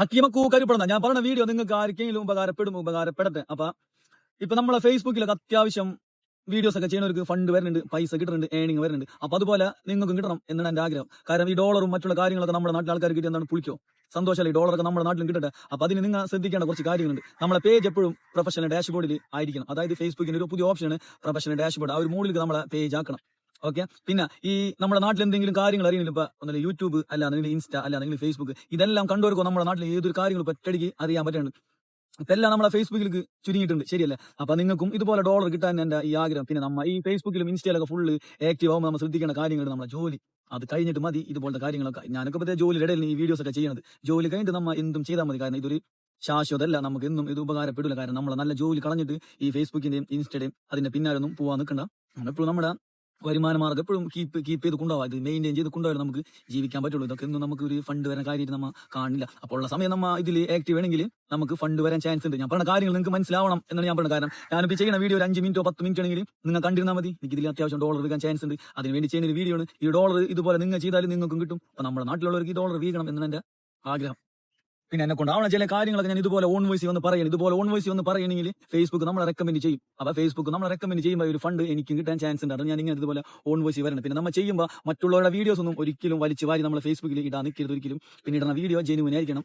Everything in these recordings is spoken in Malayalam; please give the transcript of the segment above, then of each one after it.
ഹക്കീമക്കൂ കൂക്കരുപ്പെടുന്ന ഞാൻ പറഞ്ഞ വീഡിയോ നിങ്ങൾക്ക് ആർക്കെങ്കിലും ഉപകാരപ്പെടും ഉപകാരപ്പെടട്ടെ. അപ്പൊ ഇപ്പൊ നമ്മളെ ഫേസ്ബുക്കിലൊക്കെ അത്യാവശ്യം വീഡിയോസ് ഒക്കെ ചെയ്യുന്നവർക്ക് ഫണ്ട് വരുന്നുണ്ട് പൈസ കിട്ടുന്നുണ്ട് ഏണിങ് വരുന്നുണ്ട്. അപ്പൊ അതുപോലെ നിങ്ങൾക്കും കിട്ടണം എന്നാണ് എന്റെ ആഗ്രഹം. കാരണം ഈ ഡോളറും മറ്റുള്ള കാര്യങ്ങളൊക്കെ നമ്മുടെ നാട്ടിലെ ആൾക്കാർ കിട്ടി എന്താണ് പുളിക്കോ? ഈ ഡോളറൊക്കെ നമ്മുടെ നാട്ടിലും കിട്ടട്ടെ. അപ്പൊ അതിന് നിങ്ങൾ ശ്രദ്ധിക്കേണ്ട കുറച്ച് കാര്യങ്ങളുണ്ട്. നമ്മളെ പേജ് എപ്പോഴും പ്രൊഫഷണൽ ഡാഷ്ബോർഡിൽ ആയിരിക്കണം. അതായത് ഫേസ്ബുക്കിന്റെ ഒരു പുതിയ ഓപ്ഷനാണ് പ്രൊഫഷണൽ ഡാഷ്ബോർഡ് ആ ഒരു മൂഡിലേക്ക് നമ്മളെ പേജ് ആക്കണം. ഓക്കെ പിന്നെ ഈ നമ്മുടെ നാട്ടിൽ എന്തെങ്കിലും കാര്യങ്ങൾ അറിയണില്ല ഇപ്പൊ ഒന്നല്ല യൂട്യൂബ് അല്ല അല്ലെങ്കിൽ ഇൻസ്റ്റ അല്ല അല്ലെങ്കിൽ ഫേസ്ബുക്ക് ഇതെല്ലാം കണ്ടുവർക്കോ നമ്മുടെ നാട്ടിൽ ഏതൊരു കാര്യങ്ങളും പറ്റടിക്ക് അറിയാൻ പറ്റുന്നുണ്ട്. ഇപ്പൊ എല്ലാം നമ്മളെ ഫേസ്ബുക്കിലേക്ക് ചുരുങ്ങിയിട്ടുണ്ട്. ശരിയല്ലേ? അപ്പൊ നിങ്ങൾക്കും ഇതുപോലെ ഡോളർ കിട്ടാൻ എന്റെ ഈ ആഗ്രഹം. പിന്നെ നമ്മ ഈ ഫേസ്ബുക്കിലും ഇൻസ്റ്റയിലൊക്കെ ഫുള്ള് ആക്റ്റീവ് ആകുമ്പോൾ നമ്മൾ ശ്രദ്ധിക്കേണ്ട കാര്യങ്ങൾ നമ്മളെ ജോലി. അത് കഴിഞ്ഞിട്ട് മതി ഇതുപോലത്തെ കാര്യങ്ങളൊക്കെ. ഞാനൊക്കെ പറ്റിയ ജോലിയുടെ ഇടയിൽ ഈ വീഡിയോസ് ഒക്കെ ചെയ്യുന്നത് ജോലി കഴിഞ്ഞിട്ട് നമ്മ എന്തും ചെയ്താൽ മതി. കാരണം ഇതൊരു ശാശ്വതമല്ല. നമുക്ക് എന്നും ഇത് ഉപകാരപ്പെടില്ല കാരണം നമ്മളെ നല്ല ജോലി കളഞ്ഞിട്ട് ഈ ഫേസ്ബുക്കിന്റെയും ഇൻസ്റ്റയുടെയും അതിന്റെ പിന്നാലൊന്നും പോവാൻ നിൽക്കണ്ട. എപ്പോഴും നമ്മുടെ വരുമാന മാർഗം എപ്പോഴും കീപ്പ് കീപ്പ് ചെയ്ത് കൊണ്ടുപോകാം ഇത് മെയിന്റെയിൻ ചെയ്ത് കൊണ്ടുപോയാലും നമുക്ക് ജീവിക്കാൻ പറ്റുള്ളൂ. ഇതൊക്കെ ഒന്നും നമുക്ക് ഒരു ഫണ്ട് വരാൻ കാര്യമായിട്ട് നമ്മൾ കാണില്ല അപ്പോൾ ഉള്ള സമയം നമ്മൾ ഇതിൽ ആക്റ്റീവ് ആണെങ്കിൽ നമുക്ക് ഫണ്ട് വരാൻ ചാൻസ് ഉണ്ട്. ഞാൻ പറഞ്ഞ കാര്യങ്ങൾ നിങ്ങൾക്ക് മനസ്സിലാവണം എന്നാണ് ഞാൻ പറഞ്ഞത്. കാരണം ഞാനിപ്പോൾ ചെയ്യുന്ന വീഡിയോ ഒരു അഞ്ച് മിനിറ്റോ പത്ത് മിനിറ്റ് ആണെങ്കിൽ നിങ്ങൾ കണ്ടിരുന്നാൽ മതി. എനിക്ക് ഇതിൽ അത്യാവശ്യം ഡോളർ എടുക്കാൻ ചാൻസ് ഉണ്ട്. അതിന് വേണ്ടി ചെയ്യുന്ന ഒരു വീഡിയോ ആണ്. ഈ ഡോളർ ഇതുപോലെ നിങ്ങൾ ചെയ്താലും നിങ്ങൾക്കും കിട്ടും. അപ്പോൾ നമ്മുടെ നാട്ടിലുള്ളവർക്ക് ഈ ഡോളർ വീകണം എന്നാണ് എന്റെ ആഗ്രഹം. പിന്നെ എന്നെ കൊണ്ട്. കൊണ്ടാവണ ചില കാര്യങ്ങളൊക്കെ ഞാൻ ഇതുപോലെ ഓൺ വോയിസ് വന്ന് പറയണം ഇതുപോലെ ഓൺ വോയിസ് വന്ന് പറയണമെങ്കിൽ ഫേസ്ബുക്ക് നമ്മളെ റെക്കമെൻഡ് ചെയ്യും. അപ്പൊ ഫേസ്ബുക്ക് നമ്മളെ റെക്കമെൻഡ് ചെയ്യുമ്പോൾ ഒരു ഫണ്ട് എനിക്ക് കിട്ടാൻ ചാൻസ് ഉണ്ട്. ഞാൻ ഇങ്ങനെ ഇതുപോലെ ഓൺ വോയിസ് വരണം പിന്നെ നമ്മൾ ചെയ്യുമ്പോൾ മറ്റുള്ളവരുടെ വീഡിയോസ് ഒന്നും ഒരിക്കലും വലിച്ചു വാരി നമ്മളെ ഫേസ്ബുക്കിൽ ഇടാൻ നിൽക്കരുത് ഒരിക്കലും. പിന്നെ ഇടുന്ന വീഡിയോ ജെനുവിനായിരിക്കണം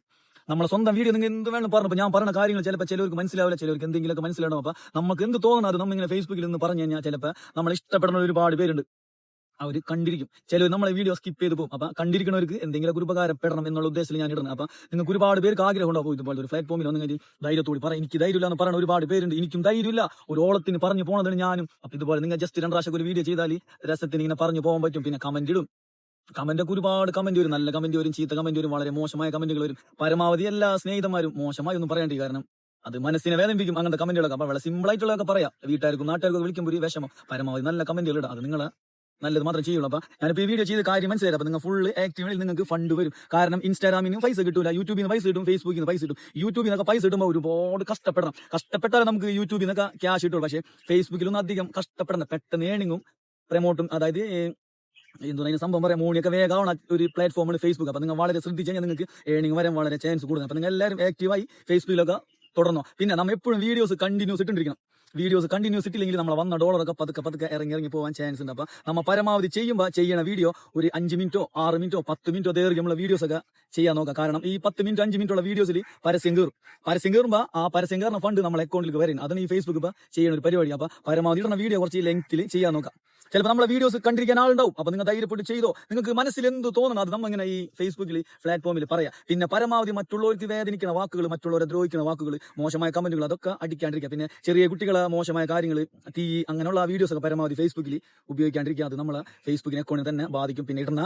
നമ്മളെ സ്വന്തം വീഡിയോ നിങ്ങൾ എന്ത് വേണം പറഞ്ഞു ഞാൻ പറഞ്ഞ കാര്യങ്ങൾ ചിലപ്പോൾ ചിലവർക്ക് മനസ്സിലാവില്ല ചിലവർക്ക് എന്തെങ്കിലുമൊക്കെ മനസ്സിലാവണം. അപ്പൊ നമുക്ക് എന്ത് തോന്നണം അത് നമ്മളിങ്ങനെ ഫേസ്ബുക്കിൽ നിന്ന് പറഞ്ഞു കഴിഞ്ഞാൽ ചിലപ്പോൾ നമ്മൾ ഇഷ്ടപ്പെടുന്ന ഒരുപാട് പേരുണ്ട്. അവർ കണ്ടിരിക്കും. ചിലർ നമ്മളെ വീഡിയോ സ്കിപ്പ് ചെയ്ത് പോകും. അപ്പൊ കണ്ടിരിക്കുന്നവർക്ക് എന്തെങ്കിലും ഒരു ഉപകാരപ്പെടണം എന്നുള്ള ഉദ്ദേശത്തിൽ ഞാൻ ഇടുന്നത്. അപ്പൊ നിങ്ങൾക്ക് ഒരുപാട് പേർക്ക് ആഗ്രഹം ഉണ്ടാവും. ഇതുപോലെ ഒരു പ്ലാറ്റ്ഫോമിൽ ഒന്നും ധൈര്യത്തോട് ധൈര്യത്തോടി പറ എനിക്ക് ധൈര്യമില്ല എന്ന് പറയുന്ന ഒരുപാട് പേരുണ്ട്. എനിക്കും ധൈര്യമില്ല. ഒരു ഓളത്തിന് പറഞ്ഞു പോണതാണ് ഞാനും. അപ്പൊ ഇതുപോലെ നിങ്ങൾ ജസ്റ്റ് രണ്ട് ഒരു വീഡിയോ ചെയ്താൽ രസത്തിന് ഇങ്ങനെ പറഞ്ഞു പോകാൻ പറ്റും. പിന്നെ കമന്റ് ഇടും. കമന്റ് ഒക്കെ ഒരുപാട് കമന്റ് വരും. നല്ല കമന്റ് വരും ചീത്ത കമന്റ് വരും വളരെ മോശമായ കമന്റുകൾ വരും. പരമാവധി എല്ലാ സ്നേഹിതന്മാരും മോശമായി ഒന്നും പറയേണ്ടി കാരണം അത് മനസ്സിനെ വേദനിപ്പിക്കും അങ്ങനത്തെ കമന്റുകളൊക്കെ അപ്പൊ വളരെ സിമ്പിൾ ആയിട്ടുള്ളതൊക്കെ പറയാം. വീട്ടുകാർക്കും നാട്ടുകാർക്കും വിളിക്കുമ്പോൾ ഒരു വിഷമം. പരമാവധി നല്ല കമന്റുകൾ ഇടാം അത് നിങ്ങളെ നല്ലത് മാത്രം ചെയ്യുള്ളൂ. അപ്പൊ ഞാനിപ്പോ ഈ വീഡിയോ ചെയ്ത കാര്യം മനസ്സിലായി അപ്പൊ നിങ്ങൾ ഫുള്ള് ആക്റ്റീവിൽ നിങ്ങൾക്ക് ഫണ്ട് വരും. കാരണം ഇൻസ്റ്റാഗ്രാമിനും പൈസ കിട്ടൂല യൂട്യൂബിൽ നിന്ന് പൈസ കിട്ടും ഫേസ്ബുക്കിൽ നിന്ന് പൈസ കിട്ടും. യൂട്യൂബിൽ നിന്നൊക്കെ പൈസ കിട്ടുമ്പോൾ ഒരുപാട് കഷ്ടപ്പെടണം. കഷ്ടപ്പെട്ടാലും നമുക്ക് യൂട്യൂബിൽ നിന്നൊക്കെ ക്യാഷ് കിട്ടുള്ളൂ. പക്ഷേ ഫേസ്ബുക്കിലൊന്നും അധികം കഷ്ടപ്പെടണം പെട്ടെന്ന് ഏണിങ്ങും പ്രമോട്ടും അതായത് എന്താ പറയുക സംഭവം പറയാം മോണിയൊക്കെ വേഗമാണ് ഒരു പ്ലാറ്റ്ഫോമാണ് ഫേസ്ബുക്ക് അപ്പൊ നിങ്ങൾ വളരെ ശ്രദ്ധിച്ചാൽ നിങ്ങൾക്ക് ഏണിങ് വരാൻ വളരെ ചാൻസ് കൂടുതൽ അപ്പൊ നിങ്ങൾ എല്ലാവരും ആക്റ്റീവായി ഫേസ്ബുക്കിലൊക്കെ തുടർന്നോ. പിന്നെ നമ്മൾ എപ്പോഴും വീഡിയോസ് കണ്ടിന്യൂസ് ഇട്ടിരിക്കണം വീഡിയോസ് കണ്ടിന്യൂസ് ഇട്ടില്ലെങ്കിൽ നമ്മളെ വന്ന ഡോളറൊക്കെ പതുക്കെ പതുക്കെ ഇറങ്ങി ഇറങ്ങി പോകാൻ ചാൻസ് ഉണ്ട്. അപ്പൊ നമ്മൾ പരമാവധി ചെയ്യുമ്പോൾ ചെയ്യണ വീഡിയോ ഒരു അഞ്ച് മിനിറ്റോ ആറ് മിനിറ്റോ പത്ത് മിനിറ്റോ ദേറി നമ്മൾ വീഡിയോസ് ഒക്കെ ചെയ്യാൻ നോക്കാം. കാരണം ഈ പത്ത് മിനിറ്റ് അഞ്ച് മിനിറ്റുള്ള വീഡിയോസിൽ പരസ്യം കയറും പരസ്യം കയറുമ്പോൾ ആ പരസ്യം കയറുന്ന ഫണ്ട് നമ്മളെ അക്കൗണ്ടിലേക്ക് വരും അതാണ് ഈ ഫേസ്ബുക്ക് ഇപ്പോൾ ചെയ്യുന്ന ഒരു പരിപാടി അപ്പൊ പരമാവധി ഇടുന്ന വീഡിയോ കുറച്ച് ലെങ്ത്തിൽ ചെയ്യാൻ നോക്കാം. ചിലപ്പോൾ നമ്മളെ വീഡിയോസ് കണ്ടിരിക്കാൻ ആളുണ്ടാവും. അപ്പൊ നിങ്ങൾ ധൈര്യപ്പെട്ട് ചെയ്തോ. നിങ്ങൾക്ക് മനസ്സിൽ എന്ത് തോന്നണം? അത് നമ്മൾ ഇങ്ങനെ ഈ ഫേസ്ബുക്കിൽ പ്ലാറ്റ്ഫോമിൽ പറയാം. പിന്നെ പരമാവധി മറ്റുള്ളവർക്ക് വേദനിക്കുന്ന വാക്കുകൾ മറ്റുള്ളവരെ ദ്രോഹിക്കുന്ന വാക്കുകൾ മോശമായ കമന്റുകൾ അതൊക്കെ അടിക്കാണ്ടിരിക്കുക. പിന്നെ ചെറിയ കുട്ടികളെ മോശമായ കാര്യങ്ങൾ തീ അങ്ങനെയുള്ള വീഡിയോസ് ഒക്കെ പരമാവധി ഫേസ്ബുക്കിൽ ഉപയോഗിക്കാണ്ടിരിക്കുക. അത് നമ്മളെ ഫേസ്ബുക്കിനെ കൊണ്ട് തന്നെ ബാധിക്കും. പിന്നെ ഇടുന്ന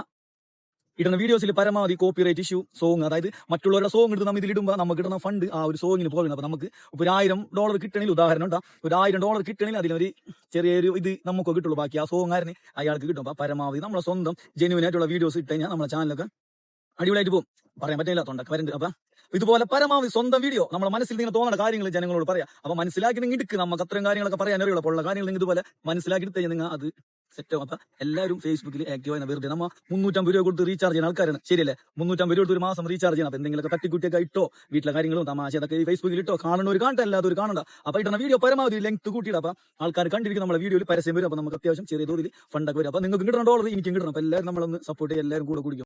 ഇടുന്ന വീഡിയോസിൽ പരമാവധി കോപ്പിറൈറ്റ് ഇഷ്യൂ സോങ് അതായത് മറ്റുള്ളവരുടെ സോങ് എടുത്ത് നമ്മൾ ഇതിലിടുമ്പോൾ നമുക്ക് കിട്ടുന്ന ഫണ്ട് ആ ഒരു സോങ്ങിന് പോകണം അപ്പോൾ നമുക്ക് ഒരു ആയിരം ഡോളർ കിട്ടണമെങ്കിൽ ഉദാഹരണം ഉണ്ടാ? ഒരു ആയിരം ഡോളർ കിട്ടണമെങ്കിൽ അതിലൊരു ചെറിയൊരു ഇത് നമുക്ക് കിട്ടുള്ളൂ. ബാക്കി ആ സോങ്ങാരന് അയാൾക്ക് കിട്ടും. അപ്പോൾ പരമാവധി നമ്മളെ സ്വന്തം ജെന്യൂൻ ആയിട്ടുള്ള വീഡിയോസ് ഇട്ട് കഴിഞ്ഞാൽ നമ്മളെ ചാനലൊക്കെ അടിപൊളിയായിട്ട് പോകും. പറയാൻ പറ്റില്ല തൊണ്ടൊക്കെ വരുന്നുണ്ട് അപ്പൊ ഇതുപോലെ പരമാവധി സ്വന്തം വീഡിയോ നമ്മുടെ മനസ്സിൽ നിങ്ങൾ തോന്നുന്ന കാര്യങ്ങൾ ജനങ്ങളോട് പറയാം. അപ്പൊ മനസ്സിലാക്കി നിങ്ങൾ ഇടുക്ക് നമുക്ക് അത്രയും കാര്യങ്ങളൊക്കെ പറയാൻ അറിയുള്ളൂ. അപ്പോൾ ഉള്ള കാര്യങ്ങൾ നിങ്ങൾ ഇതുപോലെ മനസ്സിലാക്കി എടുത്ത് നിങ്ങൾ അത് സെറ്റ് അപ്പൊ എല്ലാവരും ഫേസ്ബുക്കിൽ ആക്റ്റീവ് ആയി വെറുതെ. നമ്മ മുന്നൂറ്റമ്പത് രൂപ കൊടുത്ത് റീചാർജ് ചെയ്യുന്ന ആൾക്കാരാണ്. ശരിയല്ലേ? മുന്നൂറ്റമ്പത് രൂപ ഒരു മാസം റീചാർജ് ചെയ്യണം. അപ്പൊ എന്തെങ്കിലുമൊക്കെ തട്ടിക്കുട്ടിയൊക്കെ ഇട്ടോ? വീട്ടിലെ കാര്യങ്ങളും തമാശ അതൊക്കെ ഫേസ്ബുക്കിൽ ഇട്ടോ? കാണുന്ന ഒരു കാണട്ടെ അല്ലാതെ ഒരു കാണണ്ട. അപ്പൊ ഇടുന്ന വീഡിയോ പരമാവധി ലെങ്ത് കൂട്ടിയിട്ട് അപ്പൊ ആൾക്കാർ കണ്ടിരിക്കും നമ്മുടെ വീഡിയോയിൽ പരസ്യം വരും. അപ്പൊ നമുക്ക് അത്യാവശ്യം ചെറിയ തോതിൽ ഫണ്ടൊക്കെ വരും. അപ്പൊ നിങ്ങൾക്ക് കിട്ടണം ഡോളർ എനിക്കും കിട്ടണം. അപ്പൊ എല്ലാവരും നമ്മളൊന്ന് സപ്പോർട്ട് ചെയ്യും എല്ലാവരും കൂടെ കുടിക്കും.